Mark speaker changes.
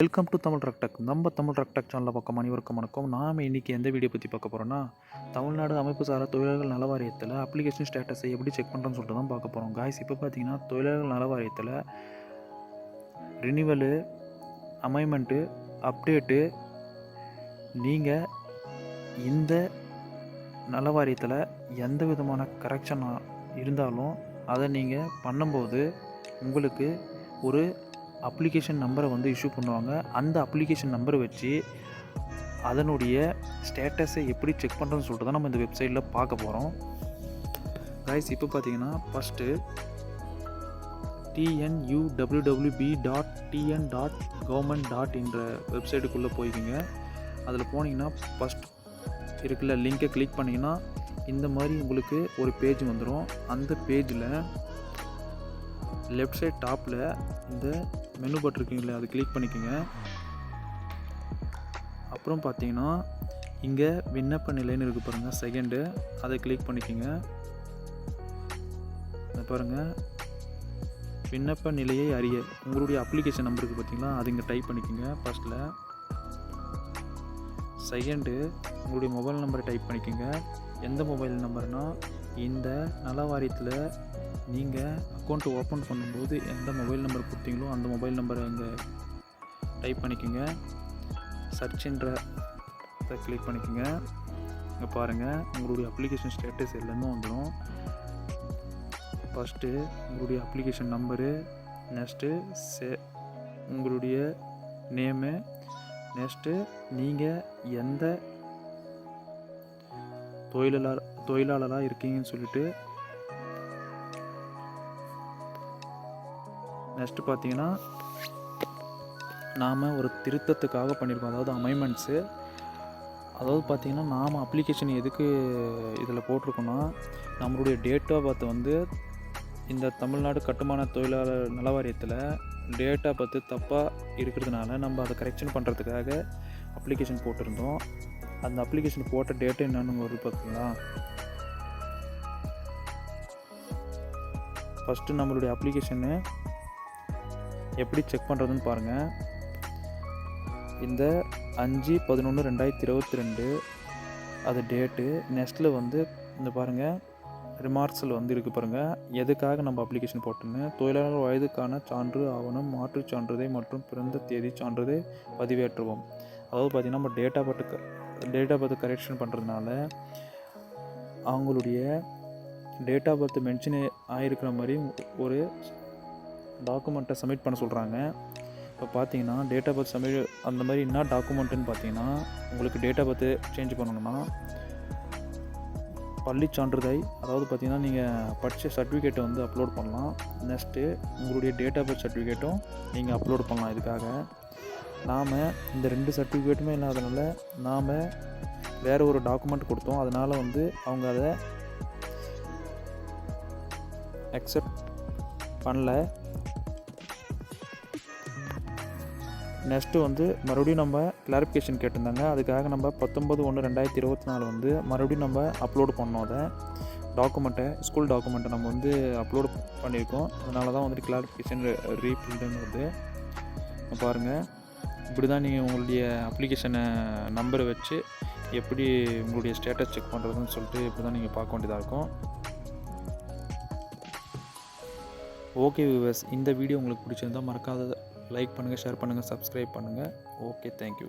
Speaker 1: Welcome to Tamil ரக்டக் நம்ம தமிழ் ரக்டக் சேனலில் பக்கம் அனைவருக்கும் வணக்கம். நாம் இன்றைக்கி எந்த வீடியோ பற்றி பார்க்க போகிறோன்னா தமிழ்நாடு அமைப்பு சாரா தொழிலாளர்கள் நல வாரியத்தில் அப்ளிகேஷன் ஸ்டேட்டஸை எப்படி செக் பண்ணுறோன்னு சொல்லிட்டு தான் பார்க்க போகிறோம் காய்ஸ் இப்போ பார்த்தீங்கன்னா தொழிலாளர்கள் நல வாரியத்தில் ரினிவலு அமைமெண்ட்டு அப்டேட்டு நீங்கள் இந்த நல வாரியத்தில் எந்த விதமான கரெக்ஷன் இருந்தாலும் அதை நீங்கள் பண்ணும்போது உங்களுக்கு ஒரு அப்ளிகேஷன் நம்பரை வந்து இஷ்யூ பண்ணுவாங்க. அந்த அப்ளிகேஷன் நம்பரை வச்சு அதனுடைய ஸ்டேட்டஸை எப்படி செக் பண்ணுறதுன்னு சொல்லிட்டு தான் நம்ம இந்த வெப்சைட்டில் பார்க்க போகிறோம் கைஸ் இப்போ பார்த்தீங்கன்னா first TNUWWB dot TN dot government dot என்ற வெப்சைட்டுக்குள்ளே போய்க்கிங்க அதில் போனீங்கன்னா ஃபஸ்ட் இருக்குல்ல லிங்கை கிளிக் பண்ணிங்கன்னா இந்த மாதிரி உங்களுக்கு ஒரு பேஜ் வந்துடும் அந்த பேஜில் லெஃப்ட் சைட் டாப்பில் இந்த மெனு பட் இருக்குங்களே அது கிளிக் பண்ணிக்கோங்க. அப்புறம் பார்த்தீங்கன்னா இங்கே விண்ணப்ப நிலைன்னு இருக்குது பாருங்கள் செகண்டு அதை கிளிக் பண்ணிக்கோங்க. அதை பாருங்கள் விண்ணப்ப நிலையை அறிய உங்களுடைய அப்ளிகேஷன் நம்பருக்கு பார்த்தீங்களா அது இங்கே டைப் பண்ணிக்கோங்க ஃபஸ்ட்டில் செகண்டு உங்களுடைய மொபைல் நம்பரை டைப் பண்ணிக்கோங்க. எந்த மொபைல் நம்பர்னால் இந்த நல வாரியத்தில் நீங்கள் அக்கௌண்ட்டு ஓப்பன் பண்ணும்போது எந்த மொபைல் நம்பர் கொடுத்தீங்களோ அந்த மொபைல் நம்பரை இங்கே டைப் பண்ணிக்கோங்க. சர்ச்ன்ற கிளிக் பண்ணிக்கோங்க. இங்கே பாருங்கள் உங்களுடைய அப்ளிகேஷன் ஸ்டேட்டஸ் எல்லாமே வந்துடும் ஃபஸ்ட்டு உங்களுடைய அப்ளிகேஷன் நம்பரு நெக்ஸ்ட்டு சே உங்களுடைய நேமு நெக்ஸ்ட்டு நீங்கள் எந்த தொழிலாளர் தொழிலாளராக இருக்கீங்கன்னு சொல்லிட்டு நெக்ஸ்ட்டு பார்த்தீங்கன்னா நாம் ஒரு திருத்தத்துக்காக பண்ணியிருக்கோம் அதாவது அமைமெண்ட்ஸு அதாவது பார்த்திங்கன்னா நாம் அப்ளிகேஷன் எதுக்கு இதில் போட்டிருக்கோன்னா நம்மளுடைய டேட் ஆஃப் பர்த் வந்து இந்த தமிழ்நாடு கட்டுமான தொழிலாளர் நல வாரியத்தில் டேட் ஆஃப் பர்த் தப்பாக இருக்கிறதுனால நம்ம அதை கரெக்ஷன் பண்ணுறதுக்காக அப்ளிகேஷன் போட்டிருந்தோம். அந்த அப்ளிகேஷன் போட்ட டேட்டு என்னென்னு வருது பார்த்தீங்களா ஃபஸ்ட்டு நம்மளுடைய அப்ளிகேஷனு எப்படி செக் பண்ணுறதுன்னு பாருங்கள் இந்த அஞ்சு பதினொன்று ரெண்டாயிரத்தி இருபத்தி ரெண்டு அது டேட்டு நெக்ஸ்ட்டில் வந்து இந்த பாருங்கள் ரிமார்க்ஸில் வந்து இருக்குது பாருங்கள் எதுக்காக நம்ம அப்ளிகேஷன் போட்டோன்னு தொழிலாளர் வயதுக்கான சான்று ஆவணம் மாற்றுச் சான்றிதழ் மற்றும் பிறந்த தேதி சான்றிதழ் பதிவேற்றுவோம். அதாவது பார்த்திங்கன்னா நம்ம data of birth date of birth correction பண்ணுறதுனால அவங்களுடைய டேட் ஆஃப் பர்த் மென்ஷன் ஆகிருக்கிற மாதிரி ஒரு டாக்குமெண்ட்டை சப்மிட் பண்ண சொல்கிறாங்க இப்போ பார்த்தீங்கன்னா டேட் ஆஃப் பர்த் சப்மிட் அந்த மாதிரி என்ன டாக்குமெண்ட்டுன்னு பார்த்தீங்கன்னா உங்களுக்கு டேட் ஆஃப் பர்த்து சேஞ்ச் பண்ணணும்னா பள்ளி சான்றிதழ் அதாவது பார்த்தீங்கன்னா நீங்கள் படித்த சர்டிஃபிகேட்டை வந்து அப்லோட் பண்ணலாம். நெக்ஸ்ட்டு உங்களுடைய டேட் ஆஃப் பர்த் சர்டிஃபிகேட்டும் நீங்கள் அப்லோட் பண்ணலாம் இதுக்காக. நாம் இந்த ரெண்டு சர்டிஃபிகேட்டுமே இல்லாதனால நாம் வேறு ஒரு டாக்குமெண்ட் கொடுத்தோம். அதனால் வந்து அவங்க அதை அக்செப்ட் பண்ணல. நெக்ஸ்ட்டு வந்து மறுபடியும் நம்ம கிளாரிஃபிகேஷன் கேட்டிருந்தாங்க. அதுக்காக நம்ம பத்தொம்பது ஒன்று ரெண்டாயிரத்தி இருபத்தி நாலு வந்து மறுபடியும் நம்ம அப்லோடு பண்ணோம் அதை. டாக்குமெண்ட்டை ஸ்கூல் டாக்குமெண்ட்டை நம்ம வந்து அப்லோடு பண்ணியிருக்கோம். அதனால தான் வந்துட்டு கிளாரிஃபிகேஷன் ரீஃபில்டுங்கிறது வருது பாருங்கள் இப்படி தான் நீங்கள் உங்களுடைய அப்ளிகேஷனை நம்பரை வச்சு எப்படி உங்களுடைய ஸ்டேட்டஸ் செக் பண்ணுறதுன்னு சொல்லிட்டு இப்படி தான் நீங்கள் பார்க்க வேண்டியதாக இருக்கும். ஓகே வியூவர்ஸ் இந்த வீடியோ உங்களுக்கு பிடிச்சிருந்தால் மறக்காத லைக் பண்ணுங்கள் ஷேர் பண்ணுங்கள் சப்ஸ்கிரைப் பண்ணுங்கள் ஓகே தேங்க்யூ